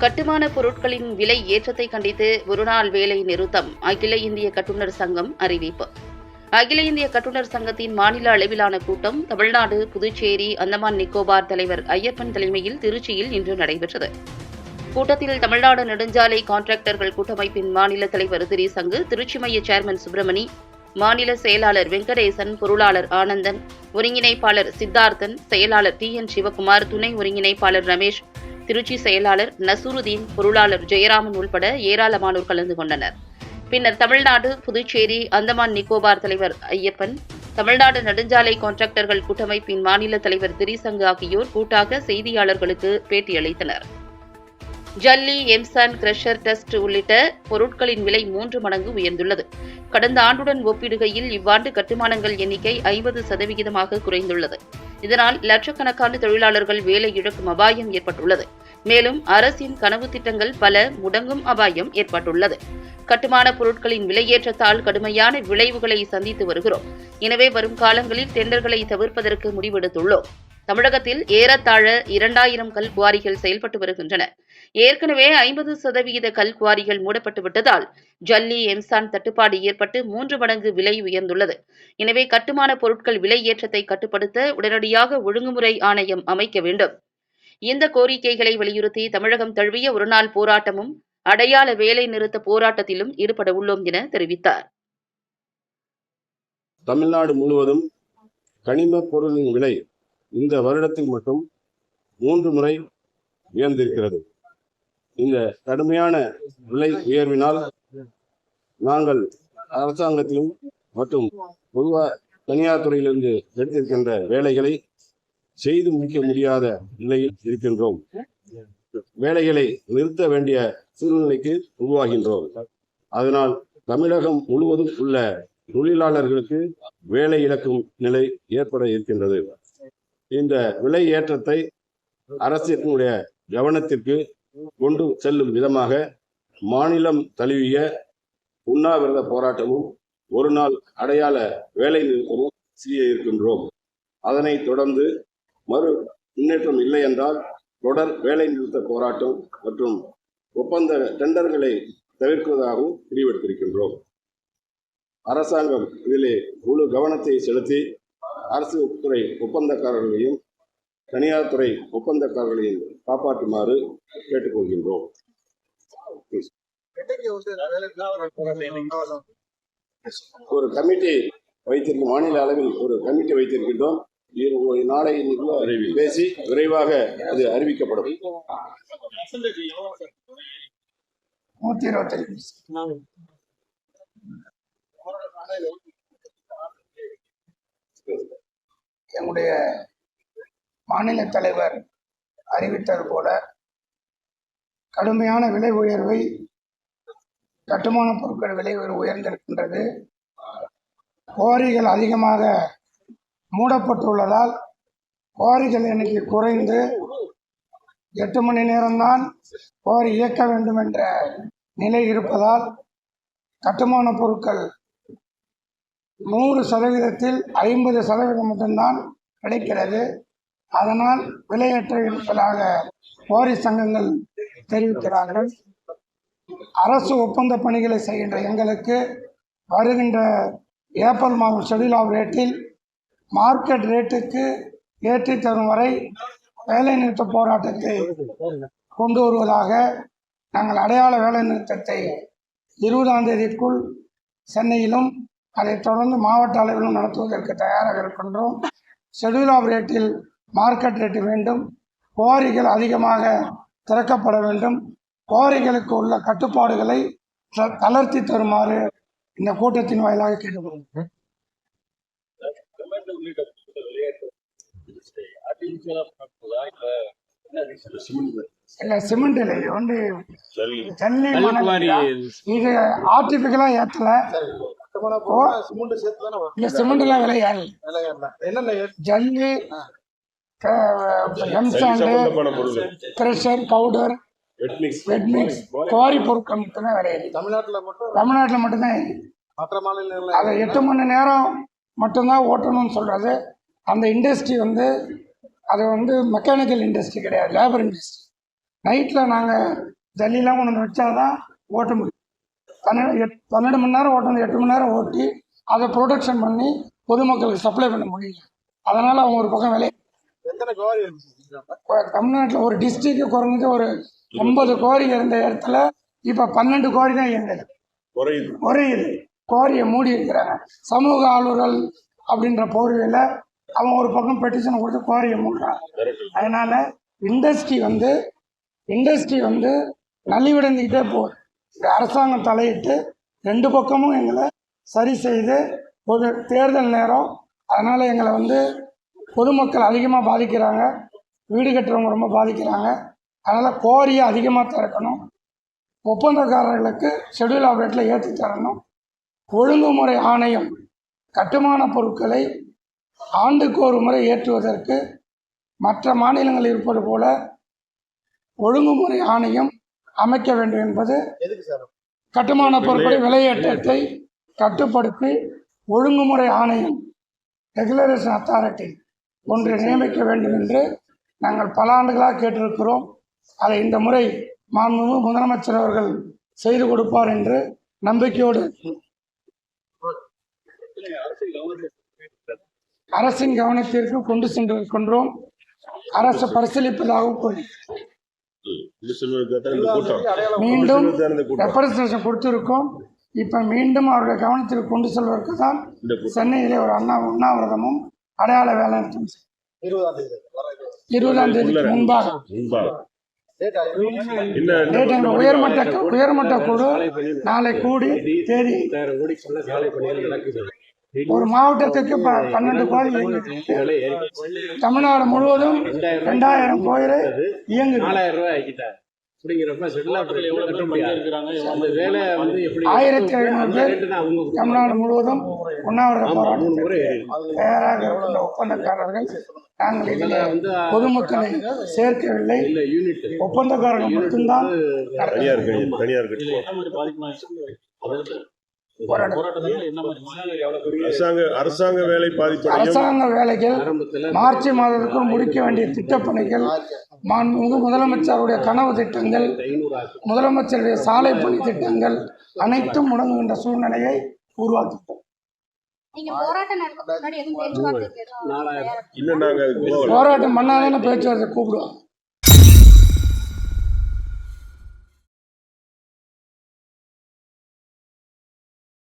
கட்டுமான பொருட்களின் விலை ஏற்றத்தை கண்டித்து ஒருநாள் வேலை நிறுத்தம். அகில இந்திய கட்டுநர் சங்கம் அறிவிப்பு. அகில இந்திய கட்டுநர் சங்கத்தின் மாநில அளவிலான கூட்டம் தமிழ்நாடு புதுச்சேரி அந்தமான் நிக்கோபார் தலைவர் ஐயப்பன் தலைமையில் திருச்சியில் இன்று நடைபெற்றது. கூட்டத்தில் தமிழ்நாடு நெடுஞ்சாலை கான்ட்ராக்டர்கள் கூட்டமைப்பின் மாநில தலைவர் திரி சங்கு திருச்சி மைய சேர்மன் சுப்பிரமணி மாநில செயலாளர் வெங்கடேசன் பொருளாளர் ஆனந்தன் ஒருங்கிணைப்பாளர் சித்தார்த்தன் செயலாளர் டி என் சிவகுமார் துணை ஒருங்கிணைப்பாளர் ரமேஷ் திருச்சி செயலாளர் நசூருதீன் பொருளாளர் ஜெயராமன் உள்பட ஏராளமானோர் கலந்து கொண்டனர். பின்னர் தமிழ்நாடு புதுச்சேரி அந்தமான் நிக்கோபார் தலைவர் ஐயப்பன் தமிழ்நாடு நெடுஞ்சாலை கான்ட்ராக்டர்கள் கூட்டமைப்பின் மாநில தலைவர் திரிசங்கு ஆகியோர் கூட்டாக செய்தியாளர்களுக்கு பேட்டியளித்தனர். ஜல்லி எம்சான் கிரஷர் டெஸ்ட் உள்ளிட்ட பொருட்களின் விலை மூன்று மடங்கு உயர்ந்துள்ளது. கடந்த ஆண்டுடன் ஒப்பிடுகையில் இவ்வாண்டு கட்டுமானங்கள் எண்ணிக்கை ஐம்பது சதவிகிதமாக குறைந்துள்ளது. இதனால் லட்சக்கணக்கான தொழிலாளர்கள் வேலை இழக்கும் அபாயம் ஏற்பட்டுள்ளது. மேலும் அரசின் கனவு திட்டங்கள் பல முடங்கும் அபாயம் ஏற்பட்டுள்ளது. கட்டுமான பொருட்களின் விலையேற்றத்தால் கடுமையான விளைவுகளை சந்தித்து வருகிறோம். எனவே வரும் காலங்களில் டெண்டர்களை தவிர்ப்பதற்கு முடிவெடுத்துள்ளோம். தமிழகத்தில் ஏறத்தாழ இரண்டாயிரம் கல் குவாரிகள் செயல்பட்டு வருகின்றன. ஏற்கனவே ஐம்பது சதவிகித கல் குவாரிகள் மூடப்பட்டு விட்டதால் ஜல்லி எம்சான் தட்டுப்பாடு ஏற்பட்டு மூன்று மடங்கு விலை உயர்ந்துள்ளது. எனவே கட்டுமான பொருட்கள் விலை ஏற்றத்தை கட்டுப்படுத்த உடனடியாக ஒழுங்குமுறை ஆணையம் அமைக்க வேண்டும். இந்த கோரிக்கைகளை வலியுறுத்தி தமிழகம் தழுவிய ஒருநாள் போராட்டமும் அடையாள வேலை நிறுத்த போராட்டத்திலும் ஈடுபட உள்ளோம் என தெரிவித்தார். தமிழ்நாடு முழுவதும் கனிம பொருளின் விலை இந்த வருடத்தில் மட்டும் மூன்று முறை உயர்ந்திருக்கிறது. இந்த கடுமையான விலை உயர்வினால் நாங்கள் அரசாங்கத்திலும் மற்றும் பொதுவாக தனியார் துறையிலிருந்து எடுத்திருக்கின்ற வேலைகளை செய்து முடிக்க முடியாத நிலையில் இருக்கின்றோம். வேலைகளை நிறுத்த வேண்டிய சூழ்நிலைக்கு உருவாகின்றோம். அதனால் தமிழகம் முழுவதும் உள்ள தொழிலாளர்களுக்கு வேலை இழக்கும் நிலை ஏற்பட இருக்கின்றது. இந்த விலை ஏற்றத்தை அரசினுடைய கவனத்திற்கு கொண்டு செல்லும் விதமாக மாநிலம் தழுவிய உண்ணாவிரத போராட்டமும் ஒரு நாள் அடையாள வேலை நிறுத்தமும் செய்ய இருக்கின்றோம். அதனைத் தொடர்ந்து மறு முன்னேற்றம் இல்லை என்றால் தொடர் வேலை நிறுத்த போராட்டம் மற்றும் ஒப்பந்த டெண்டர்களை தவிர்ப்பதாகவும் முடிவெடுத்திருக்கின்றோம். அரசாங்கம் இதிலே முழு கவனத்தை செலுத்தி அரசு துறை ஒப்பந்தக்காரர்களையும் தனியார் துறை ஒப்பந்தக்காரர்களை காப்பாற்றுமாறு கேட்டுக்கொள்கின்றோம். ஒரு கமிட்டி வைத்திருக்கும் மாநில அளவில் ஒரு கமிட்டி வைத்திருக்கின்றோம். நாளை பேசி விரைவாக அது அறிவிக்கப்படும். நூத்தி இருபத்தி எங்களுடைய மாநில தலைவர் அறிவித்தது போல கடுமையான விலை உயர்வை கட்டுமான பொருட்கள் விலை உயர்வு உயர்ந்திருக்கின்றது. கோரிகள் அதிகமாக மூடப்பட்டுள்ளதால் கோரிகள் எண்ணிக்கை குறைந்து எட்டு மணி நேரம்தான் கோரி இயக்க வேண்டும் என்ற நிலை இருப்பதால் கட்டுமான பொருட்கள் நூறு சதவீதத்தில் ஐம்பது சதவீதம் மட்டும்தான் கிடைக்கிறது. அதனால் விலையேற்ற இருப்பதாக குவாரி சங்கங்கள் தெரிவிக்கிறார்கள். அரசு ஒப்பந்த பணிகளை செய்கின்ற எங்களுக்கு வருகின்ற ஏப்ரல் மாதம் ஷெடியூல் ஆஃப் ரேட்டில் மார்க்கெட் ரேட்டுக்கு ஏற்றி தரும் வரை வேலைநிறுத்த போராட்டத்தை கொண்டு வருவதாக நாங்கள் அடையாள வேலைநிறுத்தத்தை இருபதாம் தேதிக்குள் சென்னையிலும் அதைத் தொடர்ந்து மாவட்ட அளவிலும் நடத்துவதற்கு தயாராக இருக்கின்றோம். ஷெடியூல் ஆஃப் ரேட்டில் மார்க்கெட் ரேட்டு வேண்டும் குவாரிகள் அதிகமாக திறக்கப்பட வேண்டும். குவாரிகளுக்கு உள்ள கட்டுப்பாடுகளை தளர்த்தி தருமாறு இந்த கூட்டத்தின் வாயிலாக கேட்டுக்கொள்கிறேன். இல்லை சிமெண்ட் இல்லை இது வந்து ஜல்லி மணல் இது ஆர்டிஃபிக்கலா ஏத்தல. இந்த சிமெண்ட்லாம் விலை ஏறல. ஜல்லி M sand crusher powder wet mix wet mix quarry பொருட்கள் மட்டும்தான் விலை ஏறி தமிழ்நாட்டுல மட்டும்? தமிழ்நாட்டில் மட்டும்தான். மற்ற மாநிலங்கள்ல அதை எட்டு மணி நேரம் மட்டும்தான் ஓட்டணும்னு சொல்கிறது அந்த இண்டஸ்ட்ரி வந்து அது வந்து மெக்கானிக்கல் இண்டஸ்ட்ரி கிடையாது லேபர் இண்டஸ்ட்ரி நைட்டில் நாங்கள் ஜல்லிலாம் கொண்டு வந்து வச்சாதான் ஓட்ட முடியும். பன்னெண்டு எட் பன்னெண்டு மணி நேரம் ஓட்டணும் எட்டு மணி நேரம் ஓட்டி அதை ப்ரொடக்ஷன் பண்ணி பொதுமக்களுக்கு சப்ளை பண்ண முடியல. அதனால் அவங்க ஒரு பக்கம் விலை தமிழ்நாட்டில் ஒரு டிஸ்ட்ரிக்ட் குறைஞ்சது ஒரு ஐம்பது கோரி இருந்த இடத்துல இப்போ பன்னெண்டு கோரி தான் குறையுது. குறையுது. கோரியை மூடி இருக்கிறாங்க. சமூக ஆளுநர்கள் அப்படின்ற போர்வையில் அவங்க ஒரு பக்கம் பெட்டிஷன் கொடுத்து கோரியை மூடுறாங்க. அதனால இண்டஸ்ட்ரி வந்து இண்டஸ்ட்ரி வந்து நலிவடைந்துக்கிட்டே போகுது. இந்த அரசாங்கம் தலையிட்டு ரெண்டு பக்கமும் எங்களை சரி செய்து ஒரு தேர்தல் நேரம் அதனால் எங்களை வந்து பொதுமக்கள் அதிகமாக பாதிக்கிறாங்க. வீடு கட்டுறவங்க ரொம்ப பாதிக்கிறாங்க. அதனால் கோரியை அதிகமாக திறக்கணும் ஒப்பந்தக்காரர்களுக்கு ஷெட்யூல் ஆப்ரேட்டில் ஏற்றி தரணும். ஒழுங்குமுறை ஆணையம் கட்டுமான பொருட்களை ஆண்டுக்கு ஒரு முறை ஏற்றுவதற்கு மற்ற மாநிலங்கள் இருப்பது போல ஒழுங்குமுறை ஆணையம் அமைக்க வேண்டும் என்பது கட்டுமான பொருட்களை விலையேற்றத்தை கட்டுப்படுத்தி ஒழுங்குமுறை ஆணையம் ரெகுலரேஷன் அத்தாரிட்டி ஒன்றை நியமிக்க வேண்டும் என்று நாங்கள் பல ஆண்டுகளாக கேட்டிருக்கிறோம். அதை இந்த முறை மாண்புமிகு முதலமைச்சர் அவர்கள் செய்து கொடுப்பார் என்று நம்பிக்கையோடு அரசின் கவனத்திற்கு கொண்டு சென்றிருக்கின்றோம் அரசு பரிசீலிப்பதாகவும் கூறி. மீண்டும் ரெப்ரசன்டேஷன் கொடுத்திருக்கோம். இப்போ மீண்டும் அவருடைய கவனத்திற்கு கொண்டு செல்வதற்கு தான் சென்னையிலே ஒரு அண்ணா உண்ணாவிரதமும் அடையாள வேலை நிறுத்தம் செய்யும். இருபதாம் தேதிக்கு முன்பாக. உயர்மட்ட உயர்மட்ட குழு நாளை கூடி தேதி. ஒரு மாவட்டத்துக்கு ப- பன்னெண்டு கோயில் தமிழ்நாடு முழுவதும் ரெண்டாயிரம் கோயில் இயங்குது. நாலாயிரம் ரூபாய் அப்படிங்கிறப்ப செட்டில் கட்ட முடியாது. அந்த வேலை வந்து எப்படி ஆயிரத்தி ஐநூறு. தமிழ்நாடு முழுவதும் உண்ணாவிரத போராட்டம் தயாராக ஒப்பந்தக்காரர்கள் நாங்கள் இதில் பொதுமக்களை சேர்க்கவில்லை. ஒப்பந்தக்காரர்கள் மட்டும்தான் அரசாங்க அரசாங்க வேலை பாதிப்படையும். அரசாங்க வேலைகள் மார்ச் மாதத்துக்குள் முடிக்க வேண்டிய திட்டப்பணிகள் மாண்புமிகு முதலமைச்சருடைய கனவு திட்டங்கள் முதலமைச்சருடைய சாலை பணி திட்டங்கள் அனைத்தும் முடங்குகின்ற சூழ்நிலையை உருவாக்கிட்டோம். நீங்க போராட்டம் பண்ணாதானே பேச்சுவார்த்தை கூப்பிடுவோம்